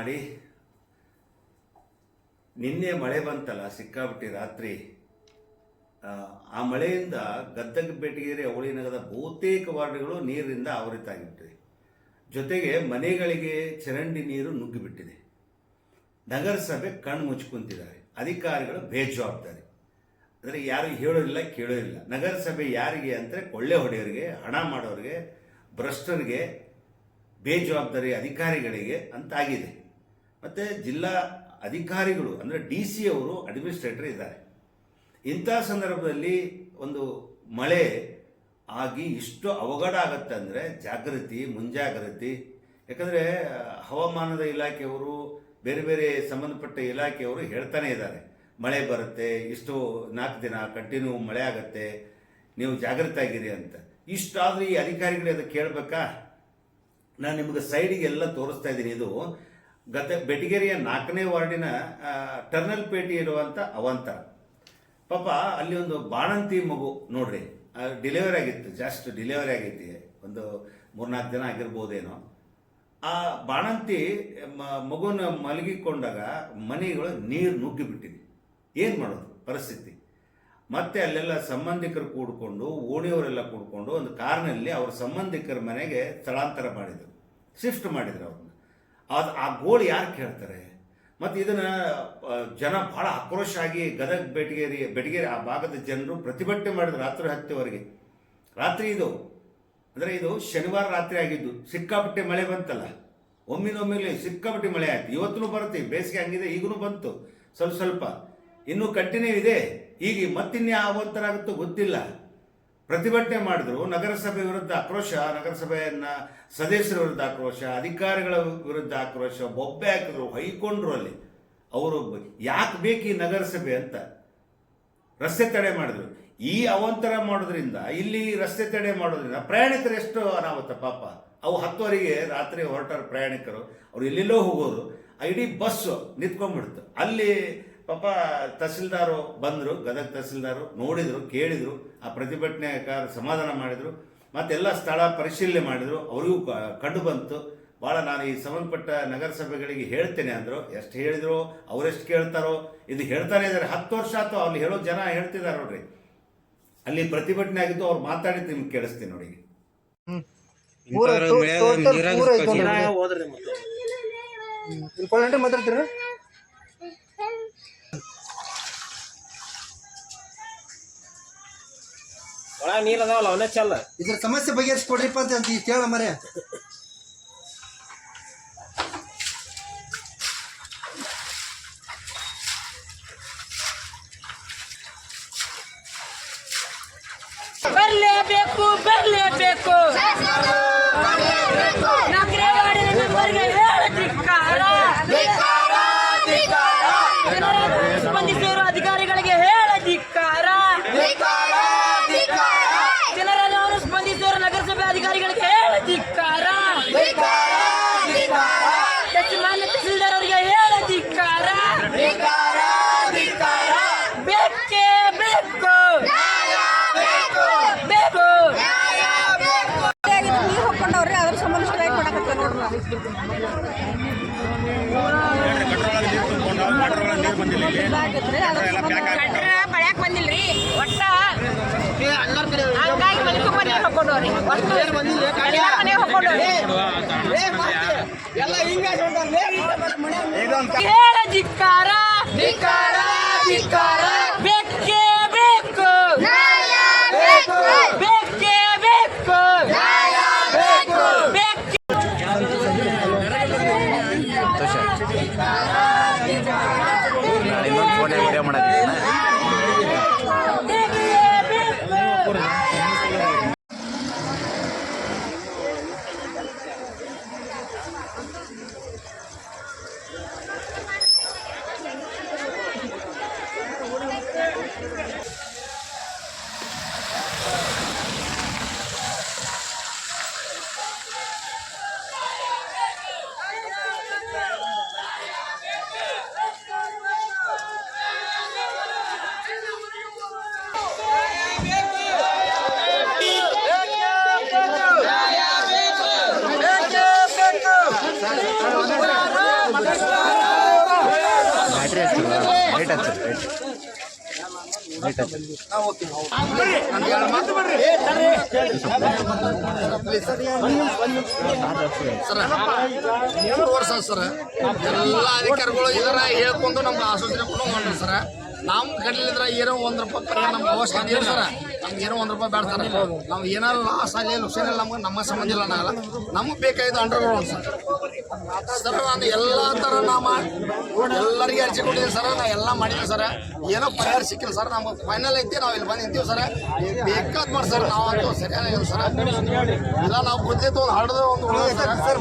ಮಾಡಿ ನಿನ್ನೆ ಮಳೆ ಬಂತಲ್ಲ ಸಿಕ್ಕಾಬಿಟ್ಟಿ ರಾತ್ರಿ ಆ, ಮಳೆಯಿಂದ ಗದ್ದಗ ಬೆಟಗೇರಿ ಅವಳಿನಗರದ ಬಹುತೇಕ ವಾರ್ಡ್ಗಳು ನೀರಿನಿಂದ ಆವೃತ್ತಾಗಿಬಿಟ್ಟಿದೆ ಜೊತೆಗೆ ಮನೆಗಳಿಗೆ ಚರಂಡಿ ನೀರು ನುಗ್ಗಿಬಿಟ್ಟಿದೆ. ನಗರಸಭೆ ಕಣ್ಣು ಮುಚ್ಕೊಂತಿದ್ದಾರೆ ಅಧಿಕಾರಿಗಳು ಬೇಜವಾಬ್ದಾರಿ. ಅಂದರೆ ಯಾರು ಹೇಳೋದಿಲ್ಲ ಕೇಳೋದಿಲ್ಲ ನಗರಸಭೆ ಯಾರಿಗೆ ಅಂದರೆ ಕೊಳ್ಳೆ ಹೊಡೆಯೋರಿಗೆ ಹಣ ಮಾಡೋರಿಗೆ ಭ್ರಷ್ಟರಿಗೆ ಬೇಜವಾಬ್ದಾರಿ ಅಧಿಕಾರಿಗಳಿಗೆ ಅಂತಾಗಿದೆ. ಮತ್ತು ಜಿಲ್ಲಾ ಅಧಿಕಾರಿಗಳು, ಅಂದರೆ ಡಿ ಸಿ ಅವರು ಅಡ್ಮಿನಿಸ್ಟ್ರೇಟರ್ ಇದ್ದಾರೆ. ಇಂಥ ಸಂದರ್ಭದಲ್ಲಿ ಒಂದು ಮಳೆ ಆಗಿ ಇಷ್ಟು ಅವಘಡ ಆಗತ್ತೆ ಅಂದರೆ ಜಾಗೃತಿ, ಮುಂಜಾಗೃತಿ, ಯಾಕಂದರೆ ಹವಾಮಾನದ ಇಲಾಖೆಯವರು, ಬೇರೆ ಬೇರೆ ಸಂಬಂಧಪಟ್ಟ ಇಲಾಖೆಯವರು ಹೇಳ್ತಾನೆ ಇದ್ದಾರೆ. ಮಳೆ ಬರುತ್ತೆ, ಇಷ್ಟು ನಾಲ್ಕು ದಿನ ಕಂಟಿನ್ಯೂ ಮಳೆ ಆಗತ್ತೆ, ನೀವು ಜಾಗೃತ ಆಗಿರಿ ಅಂತ. ಇಷ್ಟಾದರೂ ಈ ಅಧಿಕಾರಿಗಳು ಅದಕ್ಕೆ ಕೇಳಬೇಕಾ ನಾನು ನಿಮಗೆ ಸೈಡಿಗೆಲ್ಲ ತೋರಿಸ್ತಾ ಇದ್ದೀನಿ. ಇದು ಗತ ಬೆಟಗೇರಿಯ ನಾಲ್ಕನೇ ವಾರ್ಡಿನ ಟರ್ನಲ್ ಪೇಟೆ ಇರುವಂಥ ಅವಂತರ ಪಾಪ ಅಲ್ಲಿ ಒಂದು ಬಾಣಂತಿ ಮಗು ನೋಡ್ರಿ ಡಿಲಿವರಿ ಆಗಿತ್ತು ಜಸ್ಟ್ ಡಿಲಿವರಿ ಆಗೈತಿ ಒಂದು ಮೂರ್ನಾಲ್ಕು ದಿನ ಆಗಿರ್ಬೋದೇನೋ. ಆ ಬಾಣಂತಿ ಮಗುನ ಮಲಗಿಕೊಂಡಾಗ ಮನೆಗಳು ನೀರು ನುಗ್ಗಿ ಬಿಟ್ಟಿದೆ ಏನು ಮಾಡೋದು? ಪರಿಸ್ಥಿತಿ. ಮತ್ತೆ ಅಲ್ಲೆಲ್ಲ ಸಂಬಂಧಿಕರು ಕೂಡಿಕೊಂಡು, ಓಣಿಯವರೆಲ್ಲ ಕೂಡಿಕೊಂಡು ಒಂದು ಕಾರ್ನಲ್ಲಿ ಅವ್ರ ಸಂಬಂಧಿಕರ ಮನೆಗೆ ಸ್ಥಳಾಂತರ ಮಾಡಿದರು. ಶಿಫ್ಟ್ ಮಾಡಿದರು ಅವ್ರನ್ನ. ಅದು ಆ ಗೋಳು ಯಾರು ಕೇಳ್ತಾರೆ? ಮತ್ತು ಇದನ್ನು ಜನ ಭಾಳ ಆಕ್ರೋಶ ಆಗಿ ಗದಗ ಬೆಟಗೇರಿ ಬೆಟಗೇರಿ ಆ ಭಾಗದ ಜನರು ಪ್ರತಿಭಟನೆ ಮಾಡಿದ್ರು ರಾತ್ರಿ ಹತ್ತುವರೆಗೆ. ರಾತ್ರಿ ಇದು. ಅಂದರೆ ಇದು ಶನಿವಾರ ರಾತ್ರಿ ಆಗಿದ್ದು. ಸಿಕ್ಕಾಪಟ್ಟೆ ಮಳೆ ಬಂತಲ್ಲ. ಒಮ್ಮಿನೊಮ್ಮೆಲೆ ಸಿಕ್ಕಾಪಟ್ಟೆ ಮಳೆ ಆಯ್ತು. ಇವತ್ತೂ ಬರುತ್ತೆ. ಬೇಸಿಗೆ ಹಂಗಿದೆ ಈಗಲೂ ಬಂತು. ಸ್ವಲ್ಪ ಸ್ವಲ್ಪ. ಇನ್ನೂ ಕಂಟಿನ್ಯೂ ಇದೆ. ಈಗ ಮತ್ತಿನ್ಯಾ ಅವಂತರ ಆಗುತ್ತೋ ಗೊತ್ತಿಲ್ಲ. ಪ್ರತಿಭಟನೆ ಮಾಡಿದ್ರು. ನಗರಸಭೆ ವಿರುದ್ಧ ಆಕ್ರೋಶ, ನಗರಸಭೆಯನ್ನ ಸದಸ್ಯರ ವಿರುದ್ಧ ಆಕ್ರೋಶ, ಅಧಿಕಾರಿಗಳ ವಿರುದ್ಧ ಆಕ್ರೋಶ, ಬೊಬ್ಬೆ ಹಾಕಿದ್ರು ಹೊಯ್ಕೊಂಡ್ರು ಅಲ್ಲಿ. ಅವರು ಯಾಕೆ ಬೇಕು ಈ ನಗರಸಭೆ ಅಂತ ರಸ್ತೆ ತಡೆ ಮಾಡಿದ್ರು. ಈ ಅವಂತರ ಮಾಡೋದ್ರಿಂದ, ಇಲ್ಲಿ ರಸ್ತೆ ತಡೆ ಮಾಡೋದ್ರಿಂದ ಪ್ರಯಾಣಿಕರು ಎಷ್ಟು ಅನಾಹುತ, ಪಾಪ. ಅವು ಹತ್ತುವರೆಗೆ ರಾತ್ರಿ ಹೊರಟಾರ ಪ್ರಯಾಣಿಕರು. ಅವ್ರು ಎಲ್ಲೆಲ್ಲೋ ಹೋಗೋರು. ಇಡೀ ಬಸ್ಸು ನಿಂತ್ಕೊಂಡ್ಬಿಡ್ತು. ಅಲ್ಲಿ ಪಾಪ ತಹಸೀಲ್ದಾರು ಬಂದರು ಗದಗ ತಹಸೀಲ್ದಾರು ನೋಡಿದರು ಕೇಳಿದರು ಆ ಪ್ರತಿಭಟನೆಕಾರ ಸಮಾಧಾನ ಮಾಡಿದರು ಮತ್ತೆಲ್ಲ ಸ್ಥಳ ಪರಿಶೀಲನೆ ಮಾಡಿದರು ಅವರಿಗೂ ಕಂಡು ಬಂತು. ಭಾಳ ನಾನು ಈ ಸಂಬಂಧಪಟ್ಟ ನಗರಸಭೆಗಳಿಗೆ ಹೇಳ್ತೇನೆ ಅಂದರು. ಎಷ್ಟು ಹೇಳಿದ್ರು ಅವರೆಷ್ಟು ಕೇಳ್ತಾರೋ ಇದು ಹೇಳ್ತಾನೆ ಇದ್ದಾರೆ ಹತ್ತು ವರ್ಷ ಆಯ್ತು ಅಲ್ಲಿ ಹೇಳೋ ಜನ ಹೇಳ್ತಿದ್ದಾರೆ ನೋಡ್ರಿ. ಅಲ್ಲಿ ಪ್ರತಿಭಟನೆ ಆಗಿದ್ದು ಅವ್ರು ಮಾತಾಡಿದ್ದು ನಿಮ್ಗೆ ಕೇಳಿಸ್ತೀನಿ ನೋಡಿ. ಪೂರ ಒಳಗ ನೀರ್ ಅದಾವಲ್ಲ ಅವನೇ ಚಲ್ಲ. ಇದ್ರ ಸಮಸ್ಯೆ ಬಗೆಹರಿಸ್ಕೊಡ್ರಿಪ್ಪ ಅಂತ ಅಂತ ಇಷ್ಟ್ ಹೇಳ ಮರೆ. ಬರಲೇಬೇಕು ಬರಲೇಬೇಕು. ನಗರ ವಾರ್ಡಿನ ಮೆಂಬರ್ಗೆ ಹೇಳ ಧಿಕ್ಕಾರ ಜನರನ್ನು ಸ್ಪಂದಿಸಿರುವ ಅಧಿಕಾರಿಗಳಿಗೆ ಹೇಳ ಧಿಕ್ಕಾರ ಜನರನ್ನು ಸ್ಪಂದಿಸಿರುವ ನಗರಸಭೆ ಅಧಿಕಾರಿಗಳಿಗೆ ಹೇಳ ಧಿಕ್ಕಾರ ಹೆಚ್ಚು ಮಾನ್ಯ ತಹಸೀಲ್ದಾರ್ ಅವರಿಗೆ ಹೇಳ ಧಿಕ್ಕಾರ ಬೇಕೇ ಬೇಕು ಬೇಕು ನೀರು ಹಾಕೊಂಡವ್ರಿ ಅದ್ರ ಸಂಬಂಧ ಸ್ಟ್ರೈಕ್ ಮಾಡಕತ್ತಾರ ನೋಡ್ರಿ ಇದಾಗೈತ್ರಿ, ಅದ್ರ ಸಂಬಂಧ ಮಳ್ಯಾಕ್ ಬಂದಿಲ್ರಿ ಒಟ್ಟ ಹಂಗಾಗಿ ಮನೆ ತುಂಬ ನೀರು ಹಾಕೊಂಡವ್ರಿ ಒಟ್ಟು ಎಲ್ಲ ಹೇಳ ಧಿಕ್ಕಾರ. ಧಿಕ್ಕಾರ ಧಿಕ್ಕಾರ. ಮೂರು ವರ್ಷ ಸರ್. ಎಲ್ಲ ಅಧಿಕಾರಿಗಳು ಇದರ ಹೇಳ್ಕೊಂಡು ನಮ್ಗೆ ಆಸೂಚನೆ ಕೂಡ ಮಾಡ್ರಿ ಸರ್. ನಾವು ಕಡಲಿದ್ರ ಏನೋ ಒಂದ್ ರೂಪಾಯಿ ಪರಿಹಾರ ನಮ್ಗೆ ಅವಶ್ಯಕತೆ ಇಲ್ಲ ಸರ್ ನಮ್ಗೆ ಏನೋ ಒಂದ್ ರೂಪಾಯಿ ಬೇಡ ಸರ್ ನಾವು ಏನಾರ ಲಾಸ್ ಆಗಲಿ ಇಲ್ಲ ನಮ್ಗೆ ನಮ್ಮ ಸಂಬಂಧ ಇಲ್ಲ ನಾಗಲ್ಲ ನಮಗೆ ಬೇಕಾಗಿದ್ದು ಅಂಡರ್ಗ್ರೌಂಡ್ ಸರ್ ಸರ್ ನಾನು ಎಲ್ಲ ಥರ ನಾ ಮಾಡಿ ಎಲ್ಲರಿಗೆ ಅರ್ಜಿ ಕೊಟ್ಟಿದ್ದೀನಿ ಸರ್ ನಾ ಎಲ್ಲ ಮಾಡಿದ್ದೀನಿ ಸರ್ ಏನೋ ಪರಿಹಾರ ಸಿಕ್ಕಿಲ್ಲ ಸರ್ ನಮ್ಗೆ ಫೈನಲ್ ಐತಿ ನಾವು ಇಲ್ಲಿ ಬಂದು ನಿಂತೀವಿ ಸರ್ ಬೇಕಾದ್ ಮಾಡಿ ಸರ್ ನಾವಂತೂ ಸರಿಯಾಗಿಲ್ಲ ಸರ್ ಇಲ್ಲ ನಾವು ಕುದ್ದಿತ್ತು ಒಂದು ಹಡ್ದು ಒಂದು ಉಳಿದ ಸರ್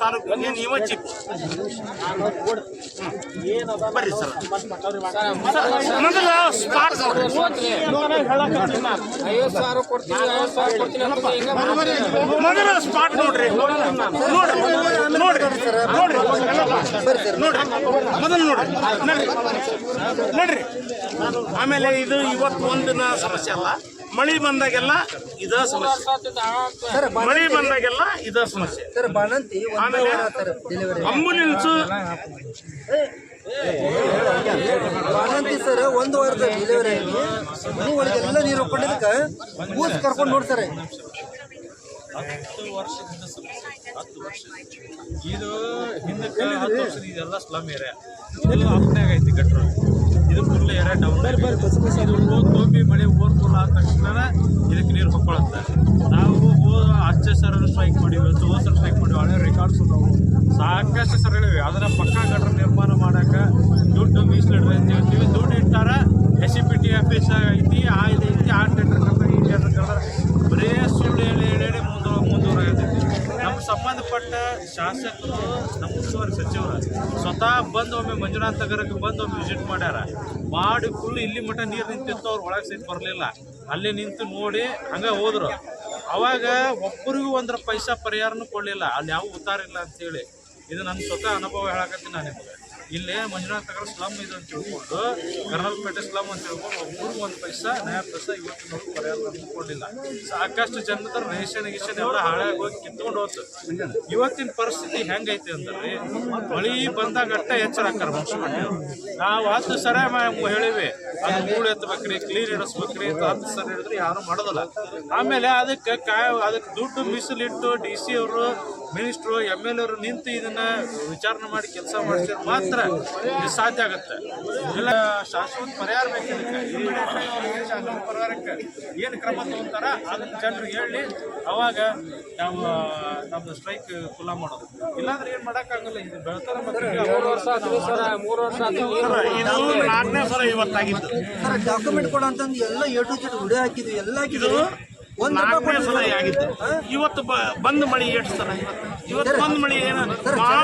ತಾಲೂಕು ಏನು ಇವ ಚಿಪ್ ಬರ್ರಿ ಸರ್. ಮೊದಲ ಸ್ಪಾಟ್ ಮೊದಲ ಸ್ಪಾಟ್ ನೋಡ್ರಿ ನೋಡ್ರಿ. ನೋಡ್ರಿ. ನೋಡ್ರಿ. ಮೊದಲು ನೋಡ್ರಿ. ನಡ್ರಿ ನಡ್ರಿ ಆಮೇಲೆ ಇದು ಇವತ್ತು ಒಂದಿನ ಸಮಸ್ಯೆ ಅಲ್ಲ. ಮಳಿ ಬಂದಾಗೆಲ್ಲ ಇದ ಸಮಸ್ಯೆ. ಮಳಿ ಬಂದಾಗೆಲ್ಲ ಇದ ಸಮಸ್ಯೆ. ಆಮೇಲೆ ಅಂಬುಲೆನ್ಸ್ ಬಾಣಂತಿ ಸರ್ ಒಂದು ವಾರದ ಡೆಲಿವರಿ ಆಗಿ ಮನೆ ಒಳಗೆ ಎಲ್ಲ ನೀರು ಹಾಕೊಂಡಿದ್ದಕ್ಕೆ ಕರ್ಕೊಂಡು ನೋಡ್ತಾರೆ ಹತ್ತು ವರ್ಷದಿಂದ ಸಮಸ್ಯೆ ಹತ್ತು ವರ್ಷ ಇದು ಹಿಂದಕ್ಕೆ ಹತ್ತು ವರ್ಷದ ಇದೆಲ್ಲ ಸ್ಲಮ್ ಏರಿಯಾ ಇದೆಲ್ಲ ಅಪ್ನಾಗ ಐತಿ ಗಟ್ರು. ಇದು ಫುಲ್ ಏರಿಯಾ ಡೌನ್ ಇದು ತೋಂಬಿ ಮಳೆ ಓವರ್ಫುಲ್ ಆದ ತಕ್ಷಣ ಇದಕ್ಕೆ ನೀರು ಹೊಕ್ಕೊಳತ್ತೆ. ನಾವು ಹಚ್ಚ ಸರ ಸ್ಟ್ರೈಕ್ ಮಾಡಿವಿ ಸರ್ ಸ್ಟ್ರೈಕ್ ಮಾಡಿವಿ ಹಳೆ ರೆಕಾರ್ಡ್ಸ್ ನಾವು ಸಾಕಷ್ಟು ಸರ ಹೇಳಿವಿ. ಅದರ ಪಕ್ಕ ಗಟ್ರ ನಿರ್ಮಾಣ ಮಾಡಕ್ಕೆ ದುಡ್ಡು ಮೀಸಲಿಡ್ರಿ ಅಂತ ಹೇಳ್ತೀವಿ. ದುಡ್ಡು ಇಟ್ಟಾರ S C P T office ಐತಿ ಆ ಇದು ಐತಿ ಆ ಟೆಂಡರ್ ಕರ್ತಾರೆ ಈ ಟೆಂಡರ್ ಕರ್ತಾರೆ ಬರೇ ಸುಳ್ಳು ಹೇಳಿ ಹೇಳಿ ಹೇಳಿ ಮುಂದೆ ಮುಂದುವರೆಯತೈತಿ ನಮ್ಮ ಸಂಬಂಧಪಟ್ಟ ಶಾಸಕರು, ನಮ್ಮ ಉಸ್ತುವಾರಿ ಸಚಿವರು, ಸ್ವತಃ ಬಂದು ಒಮ್ಮೆ ಮಂಜುನಾಥ್ ನಗರಕ್ಕೆ ಬಂದು ಒಮ್ಮೆ ವಿಸಿಟ್ ಮಾಡ್ಯಾರ. ಮಾಡಿ ಫುಲ್ ಇಲ್ಲಿ ಮಟ್ಟ ನೀರು ನಿಂತಿತ್ತು, ಅವ್ರು ಒಳಗೆ ಸಹಿತ ಬರಲಿಲ್ಲ. ಅಲ್ಲಿ ನಿಂತು ನೋಡಿ ಹಂಗೆ ಹೋದ್ರು. ಅವಾಗ ಒಬ್ಬರಿಗೂ ಒಂದರ ಪೈಸಾ ಪರಿಹಾರನೂ ಕೊಡಲಿಲ್ಲ. ಅಲ್ಲಿ ಯಾವ ಉತ್ತಾರ ಇಲ್ಲ ಅಂತೇಳಿ ಇದು ನನ್ನ ಸ್ವತಃ ಅನುಭವ ಹೇಳಕತ್ತೀನಿ ನಾನು ನಿಮಗೆ. ಇಲ್ಲೇ ಮಂಜುನಾಥ್ ನಗರ ಸ್ಲಮ್ ಇದು ಅಂತ ತಿಳ್ಕೊಂಡು ಕರ್ನಲ್ಪೇಟೆ ಸ್ಲಮ್ ಅಂತ ತಿಳ್ಕೊಂಡು ಒಬ್ಬರು ಒಂದು ಪೈಸಾ, ನ್ಯಾಯ ಪೈಸಾ ಇವತ್ತಿನವರೆಗೂ ಪರಿಹಾರ ನಮ್ಗೆ ಕೊಡಲಿಲ್ಲ. ಸಾಕಷ್ಟು ಜನದ ರೇಷನ್, ಗಿಷನ್ ಎಲ್ಲ ಹಾಳಾಗಿ ಹೋಗಿ ಕಿತ್ಕೊಂಡು ಹೋಗ್ತದೆ ಇವತ್ತಿನ ಪರಿಸ್ಥಿತಿ ಹೆಂಗೈತಿ ಅಂದ್ರೆ, ಮಳಿ ಬಂದಾಗ ಅಷ್ಟೇ ಎಚ್ಚರ ಹಾಕಾರ ಮನುಷ್ಯ ನಾವು ಹತ್ತು ಸರ ಹೇಳಿವಿ. ಅದು ಮೂಳು ಎತ್ತಬೇಕ್ರಿ ಕ್ಲೀನ್ ಇಡಿಸ್ಬೇಕ್ರಿ ಅಂತ ಸರ್ ಹೇಳಿದ್ರೆ ಯಾರು ಮಾಡೋದಿಲ್ಲ. ಆಮೇಲೆ ಅದಕ್ಕೆ ಕಾಯ ಅದಕ್ಕೆ ದುಡ್ಡು ಮೀಸಲಿಟ್ಟು ಡಿ ಸಿ ಅವರು ಮಿನಿಸ್ಟ್ರು ಎಂ ಎಲ್ ಅವರು ನಿಂತು ಇದನ್ನ ವಿಚಾರಣೆ ಮಾಡಿ ಕೆಲಸ ಮಾಡಿಸಿದ್ರೆ ಮಾತ್ರ ಸಾಧ್ಯ ಆಗುತ್ತೆ. ಇಲ್ಲ ಶಾಶ್ವತ ಪರಿಹಾರ ಬೇಕು ಇದಕ್ಕೆ. Immediate ಆಗಿ ಅವ್ರಿಗೆ ಶಾಶ್ವತ ಪರಿಹಾರಕ್ಕೆ ಏನು ಕ್ರಮ ತಗೊಂತಾರ ಅದನ್ನ ಜನರು ಹೇಳಿ ಅವಾಗ ನಾವು ನಮ್ದು ಸ್ಟ್ರೈಕ್ ಕುಲ ಮಾಡೋದು. ಇಲ್ಲಾಂದ್ರೆ ಏನು ಮಾಡೋಕ್ಕಾಗಲ್ಲ ಇದು ಬೆಳ್ತಾರೆ ಮತ್ತೆ ಮೂರು ವರ್ಷ ಮೂರು ವರ್ಷ ಆತ್ರಿ ಸರ್ ಡಾಕ್ಯುಮೆಂಟ್ ಕೊಡ ಅಂತಂದು ಎಲ್ಲ ಎ ಟು ಜೆಡ್ ವಿಡಿಯೋ ಹಾಕಿದ್ವಿ ಎಲ್ಲ ಇದು ಹಾಕಿದ್ವಿ ಒಂದು ನಾಲ್ಕನೇ ಸಲ ಆಗಿದ್ದು ಇವತ್ತು ಬ- ಬಂದ್ ಮಳಿ ಎಷ್ಟು ಸಲ ಇವತ್ತು. ಬಂದ್ ಮಳಿ ಏನು?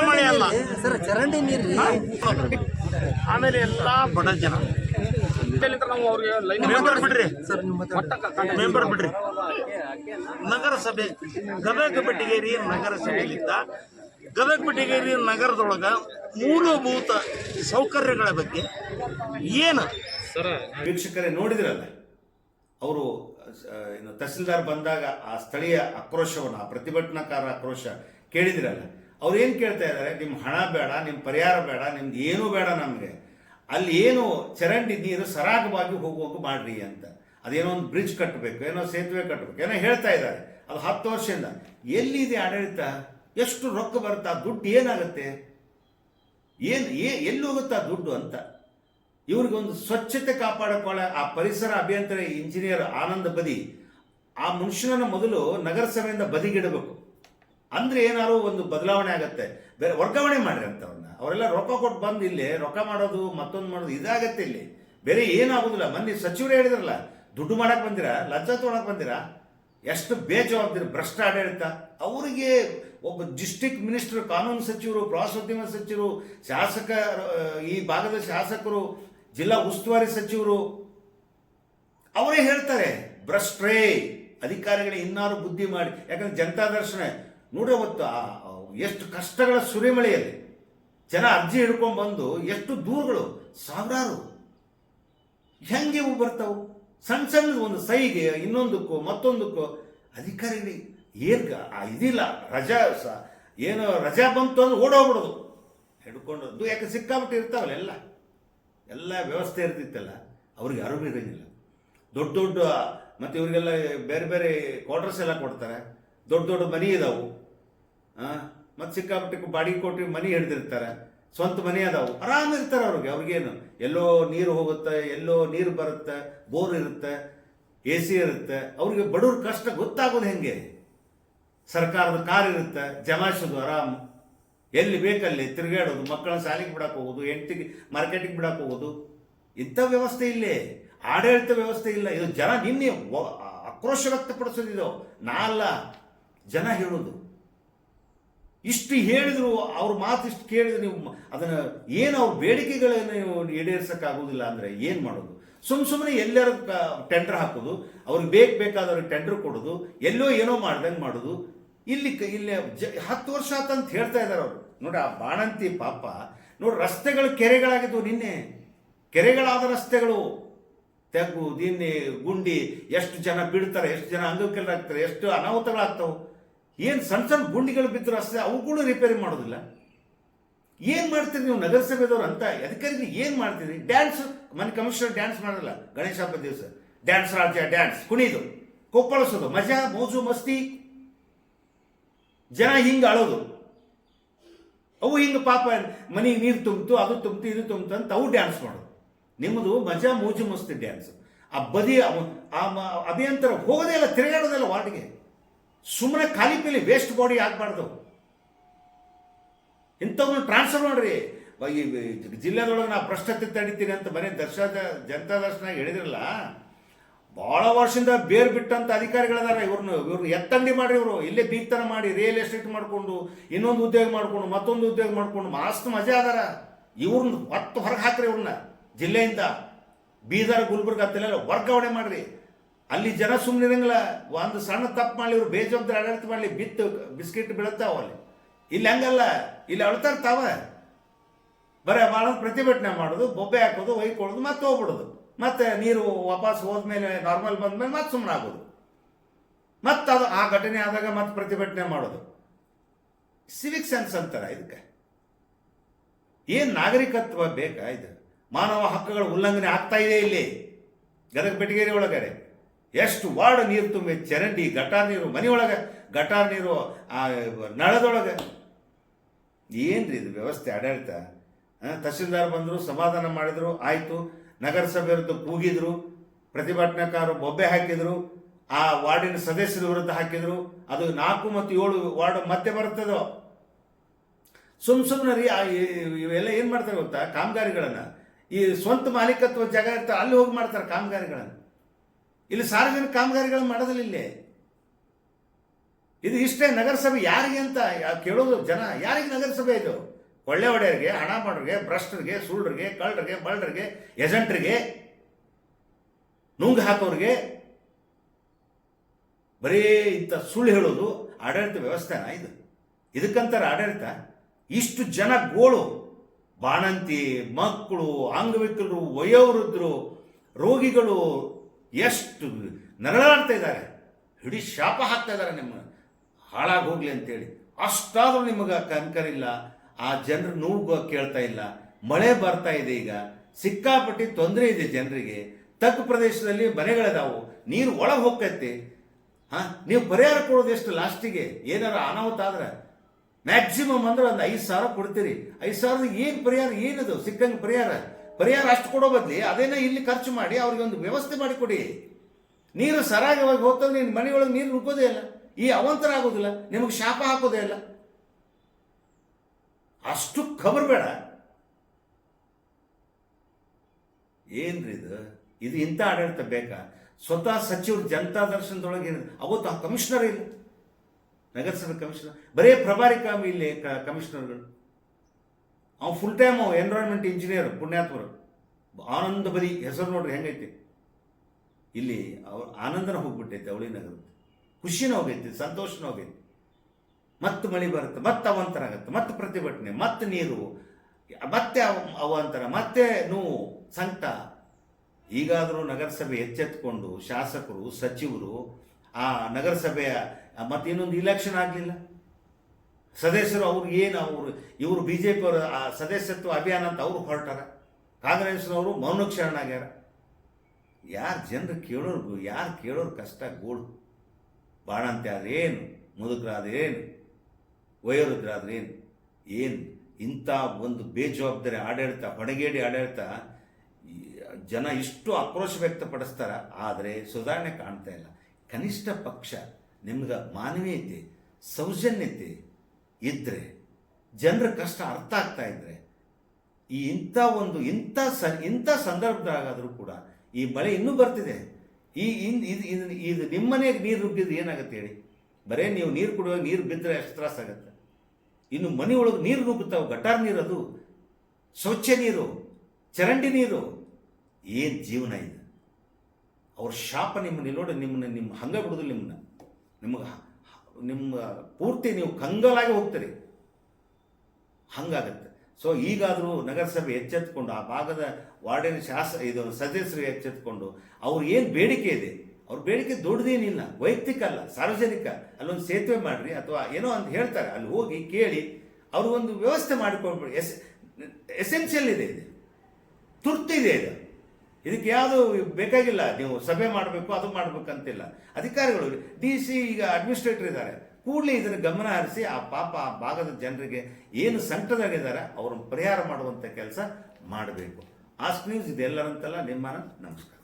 ಮಳೆ ಅಲ್ಲ. ಸರ್ ಚರಂಡಿ ನೀರು ಆಮೇಲೆ ಎಲ್ಲ ಬಡ ಜನ. ನಾವು ಅವ್ರಿಗೆ ಲೈನ್ ಮೆಂಬರ್ ಬಿಡ್ರಿ. ಸರ್ ನಿಮ್ಮ ಮೆಂಬರ್ ಬಿಡ್ರಿ. ನಗರಸಭೆ ಗದಗ ಬೆಟ್ಟಿಗೇರಿ ನಗರಸಭೆಯಲ್ಲಿದ್ದ ಗದಗ ಬೆಟ್ಟಿಗೇರಿ ನಗರದೊಳಗ ಮೂಲಭೂತ ಸೌಕರ್ಯಗಳ ಬಗ್ಗೆ ಏನು ವೀಕ್ಷಕರೇ, ನೋಡಿದಿರಲ್ಲ? ಅವರು ಏನು ತಹಸೀಲ್ದಾರ್ ಬಂದಾಗ ಆ ಸ್ಥಳೀಯ ಆಕ್ರೋಶವನ್ನು, ಆ ಪ್ರತಿಭಟನಾಕಾರ ಆಕ್ರೋಶ ಕೇಳಿದಿರಲ್ಲ? ಅವ್ರು ಏನು ಕೇಳ್ತಾ ಇದ್ದಾರೆ? ನಿಮ್ಮ ಹಣ ಬೇಡ ನಿಮ್ಮ ಪರಿಹಾರ ಬೇಡ, ನಿಮ್ದು ಏನೂ ಬೇಡ ನಮಗೆ. ಅಲ್ಲಿ ಏನು ಚರಂಡಿ ನೀರು ಸರಾಗವಾಗಿ ಹೋಗುವಂಗೆ ಮಾಡ್ರಿ ಅಂತ. ಅದೇನೋ ಒಂದು ಬ್ರಿಡ್ಜ್ ಕಟ್ಟಬೇಕು ಏನೋ ಸೇತುವೆ ಕಟ್ಟಬೇಕು ಏನೋ ಹೇಳ್ತಾ ಇದ್ದಾರೆ. ಅದು ಹತ್ತು ವರ್ಷದಿಂದ. ಎಲ್ಲಿದೆ ಆಡಳಿತ? ಎಷ್ಟು ರೊಕ್ಕ ಬರುತ್ತಾ? ದುಡ್ಡು ಏನಾಗುತ್ತೆ? ಏನು ಎಲ್ಲಿ ಹೋಗುತ್ತೆ ದುಡ್ಡು ಅಂತ. ಇವ್ರಿಗೊಂದು ಸ್ವಚ್ಛತೆ ಕಾಪಾಡಿಕೊಳ್ಳ ಆ ಪರಿಸರ ಅಭಿಯಂತರ ಇಂಜಿನಿಯರ್ ಆನಂದ ಬದಿ, ಆ ಮನುಷ್ಯನನ್ನು ಮೊದಲು ನಗರಸಭೆಯಿಂದ ಬದಿಗಿಡಬೇಕು. ಅಂದ್ರೆ ಏನಾದ್ರು ಒಂದು ಬದಲಾವಣೆ ಆಗತ್ತೆ. ಬೇರೆ ವರ್ಗಾವಣೆ ಮಾಡ್ರಿ ಅಂತ ಅವ್ರನ್ನ. ಅವರೆಲ್ಲ ರೊಕ್ಕ ಕೊಟ್ಟು ಬಂದು ಇಲ್ಲಿ ರೊಕ್ಕ ಮಾಡೋದು, ಮತ್ತೊಂದು ಮಾಡೋದು ಇದಾಗತ್ತೆ ಇಲ್ಲಿ. ಬೇರೆ ಏನಾಗೋದಿಲ್ಲ. ಮೊನ್ನೆ ಸಚಿವರು ಹೇಳಿದ್ರಲ್ಲ, ದುಡ್ಡು ಮಾಡಕ್ಕೆ ಬಂದಿರಾ, ಲಜ್ಜ ತೊಗೊಳಕ್ ಬಂದಿರಾ? ಎಷ್ಟು ಬೇಜವಾಬ್ದಾರಿ, ಭ್ರಷ್ಟ ಆಡಳಿತ. ಅವರಿಗೆ ಒಬ್ಬ ಡಿಸ್ಟಿಕ್ ಮಿನಿಸ್ಟರ್, ಕಾನೂನು ಸಚಿವರು, ಪ್ರವಾಸೋದ್ಯಮ ಸಚಿವರು, ಶಾಸಕ, ಈ ಭಾಗದ ಶಾಸಕರು ಜಿಲ್ಲಾ ಉಸ್ತುವಾರಿ ಸಚಿವರು ಅವರೇ ಹೇಳ್ತಾರೆ, ಭ್ರಷ್ಟ್ರೇ, ಅಧಿಕಾರಿಗಳು ಇನ್ನಾರು ಬುದ್ಧಿ ಮಾಡಿ. ಯಾಕಂದ್ರೆ ಜನತಾ ದರ್ಶನ ನೋಡ್ರಿ ಅವತ್ತು ಎಷ್ಟು ಕಷ್ಟಗಳ ಸುರಿಮಳೆಯಲ್ಲಿ ಜನ ಅರ್ಜಿ ಹಿಡ್ಕೊಂಡು ಬಂದು ಎಷ್ಟು ದೂರುಗಳು, ಸಾವಿರಾರು. ಹೆಂಗೆ ಇವು ಬರ್ತಾವು? ಸಣ್ಣ ಸಣ್ಣ ಒಂದು ಸೈಗೆ, ಇನ್ನೊಂದಕ್ಕೂ, ಮತ್ತೊಂದಕ್ಕೂ. ಅಧಿಕಾರಿಗಳಿಗೆ ಆ, ಇದಿಲ್ಲ, ರಜಾ ಏನು ರಜಾ ಬಂತು ಅಂದ್ರೆ ಓಡೋಗ್ಬಿಡೋದು. ಹಿಡ್ಕೊಂಡು ಯಾಕೆ ಸಿಕ್ಕಾಬಿಟ್ಟು ಇರ್ತಾವಲ್ಲ ಎಲ್ಲ. ಎಲ್ಲ ವ್ಯವಸ್ಥೆ ಇರ್ತಿತ್ತಲ್ಲ, ಅವ್ರಿಗೆ ಯಾರೂ ಇರೋಂಗಿಲ್ಲ. ದೊಡ್ಡ ದೊಡ್ಡ, ಮತ್ತು ಇವರಿಗೆಲ್ಲ ಬೇರೆ ಬೇರೆ ಕ್ವಾರ್ಟರ್ಸ್ ಎಲ್ಲ ಕೊಡ್ತಾರೆ. ದೊಡ್ಡ ದೊಡ್ಡ ಮನಿ ಇದಾವು. ಮತ್ತು ಸಿಕ್ಕಾಪಟ್ಟೆ ಬಾಡಿಗೆ ಕೊಟ್ಟು ಮನಿ ಹಿಡ್ದಿರ್ತಾರೆ. ಸ್ವಂತ ಮನೆ ಅದಾವು. ಆರಾಮ ಇರ್ತಾರೆ ಅವ್ರಿಗೆ, ಅವ್ರಿಗೇನು. ಎಲ್ಲೋ ನೀರು ಹೋಗುತ್ತೆ, ಎಲ್ಲೋ ನೀರು ಬರುತ್ತೆ, ಬೋರ್ ಇರುತ್ತೆ, ಎ ಸಿ ಇರುತ್ತೆ. ಅವ್ರಿಗೆ ಬಡವ್ರ ಕಷ್ಟ ಗೊತ್ತಾಗೋದು ಹೆಂಗೆ? ಸರ್ಕಾರದ ಕಾರ್ ಇರುತ್ತೆ ಜಮಾಯಿಸೋದು ಆರಾಮ್. ಎಲ್ಲಿ ಬೇಕಲ್ಲಿ ತಿರುಗಾಡೋದು, ಮಕ್ಕಳ ಶಾಲೆಗೆ ಬಿಡಕ್ಕೆ ಹೋಗೋದು, ಹೆಂಡತಿಗೆ ಮಾರ್ಕೆಟಿಗೆ ಬಿಡಕ್ಕೆ ಹೋಗೋದು, ಇಂಥ ವ್ಯವಸ್ಥೆ ಇಲ್ಲೇ. ಆಡಳಿತ ವ್ಯವಸ್ಥೆ ಇಲ್ಲ. ಇದು ಜನ ನಿನ್ನೆ ಆಕ್ರೋಶ ವ್ಯಕ್ತಪಡಿಸೋದಿದು ನಾ ಅಲ್ಲ, ಜನ ಹೇಳೋದು. ಇಷ್ಟು ಹೇಳಿದ್ರು, ಅವ್ರ ಮಾತು ಇಷ್ಟು ಕೇಳಿದ್ರೆ ನೀವು ಅದನ್ನ ಏನು ಅವ್ರ ಬೇಡಿಕೆಗಳನ್ನು ನೀವು ಈಡೇರಿಸಕ್ಕಾಗೋದಿಲ್ಲ ಅಂದರೆ ಏನು ಮಾಡೋದು? ಸುಮ್ಮ ಸುಮ್ಮನೆ ಎಲ್ಲರೂ ಟೆಂಡರ್ ಹಾಕೋದು. ಅವ್ರಿಗೆ ಬೇಕು ಬೇಕಾದವ್ರಿಗೆ ಟೆಂಡರ್ ಕೊಡೋದು. ಎಲ್ಲೋ ಏನೋ ಮಾಡ್ದಂಗೆ ಮಾಡೋದು. ಇಲ್ಲಿ ಇಲ್ಲಿ ಜ ಹತ್ತು ವರ್ಷ ಆತಂತ ಹೇಳ್ತಾ ಇದ್ದಾರೆ ಅವರು. ನೋಡಿ ಆ ಬಾಣಂತಿ ಪಾಪ ನೋಡಿ ರಸ್ತೆಗಳು ಕೆರೆಗಳಾಗಿದ್ವು ನಿನ್ನೆ. ಕೆರೆಗಳಾದ ರಸ್ತೆಗಳು. ತೆಗ್ಗು ದಿನ್ನೆ ಗುಂಡಿ, ಎಷ್ಟು ಜನ ಬಿಡ್ತಾರೆ, ಎಷ್ಟು ಜನ ಅಂಗವಿಕಲರಾಗ್ತಾರೆ, ಎಷ್ಟು ಅನಾಹುತಗಳಾಗ್ತಾವೆ. ಏನು ಸಣ್ಣ ಸಣ್ಣ ಗುಂಡಿಗಳು ಬಿದ್ದು ರಸ್ತೆ ಅವುಗಳು ರಿಪೇರಿ ಮಾಡೋದಿಲ್ಲ. ಏನು ಮಾಡ್ತೀರಿ ನೀವು ನಗರಸಭೆದವ್ರು ಅಂತ ಅಧಿಕಾರಿ ಏನು ಮಾಡ್ತೀರಿ? ಡ್ಯಾನ್ಸ್ ಮನೆ ಕಮಿಷನರ್ ಡ್ಯಾನ್ಸ್ ಮಾಡಲ್ಲ ಗಣೇಶ ಹಬ್ಬದ ದಿವಸ. ಡ್ಯಾನ್ಸ್ ರಾಜ್ಯ ಡ್ಯಾನ್ಸ್ ಕುಣಿದು. ಕೊಪ್ಪಳಿಸೋದು ಮಜಾ, ಮೋಜು, ಮಸ್ತಿ. ಜನ ಹಿಂಗೆ ಅಳೋದು. ಅವು ಹಿಂಗೆ ಪಾಪ ಮನೆಗೆ ನೀರು ತುಂಬಿತು, ಅದು ತುಂಬಿತು, ಇದು ತುಂಬಿತು ಅಂತ ಅವು ಡ್ಯಾನ್ಸ್ ಮಾಡೋದು. ನಿಮ್ಮದು ಮಜಾ ಮೂಜು ಮಸ್ತಿ ಡ್ಯಾನ್ಸ್ ಆ ಬದಿ ಅಭಿಯಂತರ ಹೋಗೋದೇ ಇಲ್ಲ ತಿರುಗಾಡೋದಿಲ್ಲ ವಾರ್ಡ್ಗೆ. ಸುಮ್ಮನೆ ಖಾಲಿ ಪೀಲಿ ವೇಸ್ಟ್ ಬಾಡಿ ಆಗಬಾರ್ದು. ಇಂಥವ್ನ ಟ್ರಾನ್ಸ್ಫರ್ ಮಾಡ್ರಿ. ಈ ಜಿಲ್ಲೆದೊಳಗೆ ನಾ ಭ್ರಷ್ಟತೆ ತಡಿತೀನಿ ಅಂತ ಬರೀ ದರ್ಶನ ಜನತಾ ದರ್ಶನ ಹೇಳಿದ್ರಲ್ಲ ಭಾಳ ವರ್ಷದಿಂದ ಬೇರ್ ಬಿಟ್ಟಂತ ಅಧಿಕಾರಿಗಳಿದ್ದಾರೆ ಇವ್ರನ್ನ ಇವ್ರನ್ನ ಎತ್ತಂಡಿ ಮಾಡ್ರಿ ಇವರು. ಇಲ್ಲೇ ಬೀಗ್ತನ ಮಾಡಿ ರಿಯಲ್ ಎಸ್ಟೇಟ್ ಮಾಡ್ಕೊಂಡು, ಇನ್ನೊಂದು ಉದ್ಯೋಗ ಮಾಡ್ಕೊಂಡು, ಮತ್ತೊಂದು ಉದ್ಯೋಗ ಮಾಡ್ಕೊಂಡು, ಮಸ್ತ್ ಮಜಾ ಅದಾರ. ಇವ್ರನ್ನ ಒತ್ತು ಹೊರಗೆ ಹಾಕ್ರಿ ಇವ್ರನ್ನ. ಜಿಲ್ಲೆಯಿಂದ ಬೀದರ್, ಗುಲ್ಬರ್ಗ ಅಂತೆಲ್ಲ ವರ್ಗಾವಣೆ ಮಾಡ್ರಿ. ಅಲ್ಲಿ ಜನ ಸುಮ್ಮನೆ ಇರಂಗಿಲ್ಲ. ಒಂದು ಸಣ್ಣ ತಪ್ಪು ಮಾಡಲಿ, ಇವ್ರು ಬೇಜವಾಬ್ದಾರಿ ಆಡಳಿತ ಮಾಡಲಿ ಬಿತ್ತು ಬಿಸ್ಕಿಟ್ ಬೀಳುತ್ತಾವ ಅಲ್ಲಿ. ಇಲ್ಲಿ ಹಂಗಲ್ಲ. ಇಲ್ಲಿ ಅಳ್ತಾರ ತಾವ ಬರೀ ಮಾಡೋದು ಪ್ರತಿಭಟನೆ ಮಾಡೋದು, ಬೊಬ್ಬೆ ಹಾಕೋದು ಒಯ್ಕೊಳ್ಳೋದು ಮತ್ತೆ ಹೋಗ್ಬಿಡೋದು. ಮತ್ತೆ ನೀರು ವಾಪಸ್ ಹೋದ್ಮೇಲೆ ನಾರ್ಮಲ್ ಬಂದ್ಮೇಲೆ ಮತ್ತೆ ಸುಮ್ಮನೆ ಆಗೋದು ಮತ್ತೆ ಅದು ಆ ಘಟನೆ ಆದಾಗ ಮತ್ತೆ ಪ್ರತಿಭಟನೆ ಮಾಡೋದು. ಸಿವಿಕ್ ಸೆನ್ಸ್ ಅಂತಾರೆ ಇದಕ್ಕೆ. ಏನು ನಾಗರಿಕತ್ವ ಬೇಕಾ ಇದು? ಮಾನವ ಹಕ್ಕುಗಳ ಉಲ್ಲಂಘನೆ ಆಗ್ತಾ ಇದೆ ಇಲ್ಲಿ. ಗದಗ ಬೆಟಗೇರಿ ಒಳಗಡೆ. ಎಷ್ಟು ವಾರ್ಡ್ ನೀರು ತುಂಬಿ, ಚರಂಡಿ, ಗಟಾರ್ ನೀರು ಮನೆಯೊಳಗೆ ಗಟಾರ್ ನೀರು, ಆ, ನಳದೊಳಗೆ. ಏನ್ರಿ ಇದು ವ್ಯವಸ್ಥೆ ಆಡಳಿತ? ತಹಸೀಲ್ದಾರ್ ಬಂದರು, ಸಮಾಧಾನ ಮಾಡಿದ್ರು, ಆಯಿತು. ನಗರಸಭೆ ವಿರುದ್ಧ ಕೂಗಿದ್ರು, ಪ್ರತಿಭಟನಾಕಾರರು ಬೊಬ್ಬೆ ಹಾಕಿದ್ರು, ಆ ವಾರ್ಡಿನ ಸದಸ್ಯರ ವಿರುದ್ಧ ಹಾಕಿದ್ರು, ಅದು ನಾಲ್ಕು ಮತ್ತು ಏಳು ವಾರ್ಡ್ ಮತ್ತೆ ಬರುತ್ತದೋ? ಸುಮ್ ಸುಮ್ಮನೆ ರೀ ಇವೆಲ್ಲ ಏನು ಮಾಡ್ತಾರೆ ಗೊತ್ತಾ? ಕಾಮಗಾರಿಗಳನ್ನ. ಈ ಸ್ವಂತ ಮಾಲೀಕತ್ವ ಜಾಗ ಇರ್ತಾರೆ ಅಲ್ಲಿ ಹೋಗಿ ಮಾಡ್ತಾರೆ ಕಾಮಗಾರಿಗಳನ್ನು. ಇಲ್ಲಿ ಸಾರ್ವಜನಿಕ ಕಾಮಗಾರಿಗಳನ್ನ ಮಾಡೋದಿಲ್ಲ ಇಲ್ಲೇ. ಇದು ಇಷ್ಟೇ ನಗರಸಭೆ ಯಾರಿಗೆ ಅಂತ ಕೇಳೋದು ಜನ. ಯಾರಿಗೆ ನಗರಸಭೆ ಇದು? ಕೊಳ್ಳೆ ಒಡೆಯರಿಗೆ, ಹಣ ಮಾಡೋರಿಗೆ, ಭ್ರಷ್ಟರಿಗೆ ಸುಳ್ಳರಿಗೆ ಕಳ್ಳರಿಗೆ ಬಳ್ಳರಿಗೆ ಏಜೆಂಟ್ರಿಗೆ ನುಂಗ್ ಹಾಕೋರಿಗೆ ಬರೀ ಇಂಥ ಸುಳ್ಳು ಹೇಳೋದು ಆಡಳಿತ ವ್ಯವಸ್ಥೆನ ಇದು? ಇದಕ್ಕಂತಾರೆ ಆಡಳಿತ? ಇಷ್ಟು ಜನ ಗೋಳು, ಬಾಣಂತಿ, ಮಕ್ಕಳು, ಅಂಗವಿಕಲರು, ವಯೋವೃದ್ಧರು, ರೋಗಿಗಳು ಎಷ್ಟು ನರಳಾಡ್ತಾ ಇದ್ದಾರೆ. ಹಿಡೀ ಶಾಪ ಹಾಕ್ತಾ ಇದ್ದಾರೆ ನಿಮ್ಮ ಹಾಳಾಗಿ ಹೋಗ್ಲಿ ಅಂತೇಳಿ. ಅಷ್ಟಾದರೂ ನಿಮಗೆ ಕನ್ಕರಿಲ್ಲ ಆ ಜನರು ನೋವು ಕೇಳ್ತಾ ಇಲ್ಲ. ಮಳೆ ಬರ್ತಾ ಇದೆ ಈಗ. ಸಿಕ್ಕಾಪಟ್ಟಿ ತೊಂದರೆ ಇದೆ ಜನರಿಗೆ. ತಗ್ಗು ಪ್ರದೇಶದಲ್ಲಿ ಮನೆಗಳಿದಾವು. ನೀರು ಒಳಗೆ ಹೋಗ್ತೈತಿ. ಹಾ, ನೀವು ಪರಿಹಾರ ಕೊಡೋದು ಎಷ್ಟು ಲಾಸ್ಟಿಗೆ? ಏನಾರ ಅನಾಹುತ ಆದ್ರೆ? ಮ್ಯಾಕ್ಸಿಮಮ್ ಅಂದ್ರೆ ಒಂದು ಐದು ಸಾವಿರ ಕೊಡ್ತೀರಿ. ಐದು ಸಾವಿರದ ಏನು ಪರಿಹಾರ? ಏನದು? ಸಿಕ್ಕಂಗೆ ಪರಿಹಾರ? ಪರಿಹಾರ ಅಷ್ಟು ಕೊಡೋ ಬದಲಿ ಅದೇನ ಇಲ್ಲಿ ಖರ್ಚು ಮಾಡಿ ಅವ್ರಿಗೆ ಒಂದು ವ್ಯವಸ್ಥೆ ಮಾಡಿ ಕೊಡಿ. ನೀರು ಸರಾಗವಾಗಿ ಹೋಗ್ತಂದ್ರೆ ನಿನ್ನ ಮನೆಯೊಳಗೆ ನೀರು ನುಗ್ಗೋದೇ ಇಲ್ಲ. ಈ ಅವಂತರ ಆಗೋದಿಲ್ಲ. ನಿಮಗೆ ಶಾಪ ಹಾಕೋದೇ ಇಲ್ಲ. ಅಷ್ಟು ಖಬರ್ ಬೇಡ. ಏನ್ರಿ ಇದು? ಇದು ಇಂಥ ಆಡಳಿತ ಬೇಕಾ? ಸ್ವತಃ ಸಚಿವರು ಜನತಾ ದರ್ಶನದೊಳಗೆ ಅವತ್ತು ಆ ಕಮಿಷನರ್ ಇಲ್ಲ ನಗರಸಭೆ ಕಮಿಷನರ್. ಬರೇ ಪ್ರಭಾರಿ ಕಾಮಿ ಇಲ್ಲಿ ಕಮಿಷನರ್ಗಳು. ಅವ್ನು ಫುಲ್ ಟೈಮ್ ಎನ್ವೈರನ್ಮೆಂಟ್ ಇಂಜಿನಿಯರ್ ಪುಣ್ಯಾತ್ಮರು ಆನಂದ ಬರಿ ಹೆಸರು ನೋಡ್ರಿ ಹೆಂಗೈತಿ. ಇಲ್ಲಿ ಅವ್ರ ಆನಂದನ ಹೋಗ್ಬಿಟ್ಟೈತೆ ಅವಳಿ ನಗರ ಖುಷಿನ ಹೋಗೈತಿ, ಸಂತೋಷನ ಹೋಗೈತಿ. ಮತ್ತೆ ಮಳೆ ಬರುತ್ತೆ, ಮತ್ತೆ ಅವಂತರ ಆಗುತ್ತೆ ಮತ್ತೆ ಪ್ರತಿಭಟನೆ, ಮತ್ತೆ ನೀರು, ಮತ್ತೆ ಅವ- ಅವಾಂತರ, ಮತ್ತೆ ನೋವು, ಸಂಕಟ. ಈಗಾದರೂ ನಗರಸಭೆ ಎಚ್ಚೆತ್ಕೊಂಡು ಶಾಸಕರು, ಸಚಿವರು ಆ ನಗರಸಭೆಯ, ಮತ್ತೆ ಇನ್ನೊಂದು ಇಲೆಕ್ಷನ್ ಆಗಲಿಲ್ಲ. ಸದಸ್ಯರು ಅವ್ರು ಏನು ಅವರು, ಇವರು ಬಿ ಜೆ ಪಿಯವರ ಆ ಸದಸ್ಯತ್ವ ಅಭಿಯಾನ ಅಂತ ಅವರು ಹೊರಟಾರ. ಕಾಂಗ್ರೆಸ್ನವರು ಮೌನಕ್ಷರಣ ಶರಣಾಗ್ಯಾರ ಯಾರು ಜನರು ಕೇಳೋರ್ಗು, ಯಾರು ಕೇಳೋರು ಕಷ್ಟ, ಗೋಳು, ಬಾಣಂತೆ ಆದ್ರೇನು, ಮುದುಕರಾದ್ರೇನು ವಯೋವೃದ್ಧರಾದ್ರೇನು ಏನು? ಇಂಥ ಒಂದು ಬೇಜವಾಬ್ದಾರಿ ಆಡಳಿತ, ಹೊಣಗೇಡಿ ಆಡಳಿತ ಜನ ಇಷ್ಟು ಆಕ್ರೋಶ ವ್ಯಕ್ತಪಡಿಸ್ತಾರ, ಆದರೆ ಸುಧಾರಣೆ ಕಾಣ್ತಾ ಇಲ್ಲ. ಕನಿಷ್ಠ ಪಕ್ಷ ನಿಮ್ಗೆ ಮಾನವೀಯತೆ, ಸೌಜನ್ಯತೆ ಇದ್ದರೆ ಜನರ ಕಷ್ಟ ಅರ್ಥ ಆಗ್ತಾ ಇದ್ರೆ, ಈ ಇಂಥ ಒಂದು, ಇಂಥ ಸ, ಇಂಥ ಸಂದರ್ಭದಾಗಾದರೂ ಕೂಡ ಈ ಮಳೆ ಇನ್ನೂ ಬರ್ತಿದೆ. ಈ ಇನ್- ಇದು ಇದು ಇದು ನಿಮ್ಮ ಮನೆಗೆ ನೀರು ನುಗ್ಗಿದ್ರೆ ಏನಾಗುತ್ತೆ ಹೇಳಿ? ಬರೇ ನೀವು ನೀರು ಕುಡಿಯೋ ನೀರು ಬಿದ್ದರೆ ಎಷ್ಟು ತ್ರಾಸಾಗತ್ತೆ ಇನ್ನು ಮನೆ ಒಳಗೆ ನೀರು ನುಗ್ಗುತ್ತಾವೆ, ಗಟಾರ್ ನೀರು ಅದು, ಸ್ವಚ್ಛ ನೀರು, ಚರಂಡಿ ನೀರು. ಏನು ಜೀವನ ಇದೆ? ಅವ್ರ ಶಾಪ ನಿಮ್ಮನ್ನ ನೋಡಿ, ನಿಮ್ಮನ್ನ, ನಿಮ್ಮ ಹಂಗ ಬಿಡೋದು ನಿಮ್ಮನ್ನ. ನಿಮಗೆ ನಿಮ್ಮ ಪೂರ್ತಿ ನೀವು ಕಂಗಲಾಗಿ ಹೋಗ್ತೀರಿ. ಹಂಗಾಗತ್ತೆ. ಸೊ ಈಗಾದರೂ ನಗರಸಭೆ ಎಚ್ಚೆತ್ಕೊಂಡು, ಆ ಭಾಗದ ವಾರ್ಡಿನ ಶಾಸ, ಇದು ಸದಸ್ಯರು ಎಚ್ಚೆತ್ಕೊಂಡು, ಅವ್ರು ಏನು ಬೇಡಿಕೆ ಇದೆ? ಅವ್ರ ಬೇಡಿಕೆ ದೊಡ್ಡದೇನಿಲ್ಲ, ವೈಯಕ್ತಿಕ ಅಲ್ಲ, ಸಾರ್ವಜನಿಕ, ಅಲ್ಲೊಂದು ಸೇತುವೆ ಮಾಡ್ರಿ ಅಥವಾ ಏನೋ ಅಂತ ಹೇಳ್ತಾರೆ, ಅಲ್ಲಿ ಹೋಗಿ ಕೇಳಿ ಅವರು ಒಂದು ವ್ಯವಸ್ಥೆ ಮಾಡಿಕೊಂಡ್ಬಿಡಿ. ಎಸ್ ಎಸೆನ್ಷಿಯಲ್ ಇದೆ ಇದು. ತುರ್ತು ಇದೆ ಇದು. ಇದಕ್ಕೆ ಯಾವುದು ಬೇಕಾಗಿಲ್ಲ, ನೀವು ಸಭೆ ಮಾಡಬೇಕು, ಅದು ಮಾಡಬೇಕಂತಿಲ್ಲ. ಅಧಿಕಾರಿಗಳು ಡಿ ಸಿ ಈಗ ಅಡ್ಮಿನಿಸ್ಟ್ರೇಟರ್ ಇದ್ದಾರೆ. ಕೂಡಲೇ ಇದನ್ನು ಗಮನ ಹರಿಸಿ ಆ ಪಾಪ ಆ ಭಾಗದ ಜನರಿಗೆ ಏನು ಸಂಕಟದಾಗಿದ್ದಾರೆ ಅವರನ್ನು ಪರಿಹಾರ ಮಾಡುವಂಥ ಕೆಲಸ ಮಾಡಬೇಕು. ಆಸ್ಕ್ ನ್ಯೂಸ್ ಇದೆಲ್ಲರಂತಲ್ಲ ನಿಮ್ಮನ ನಮಸ್ಕಾರ.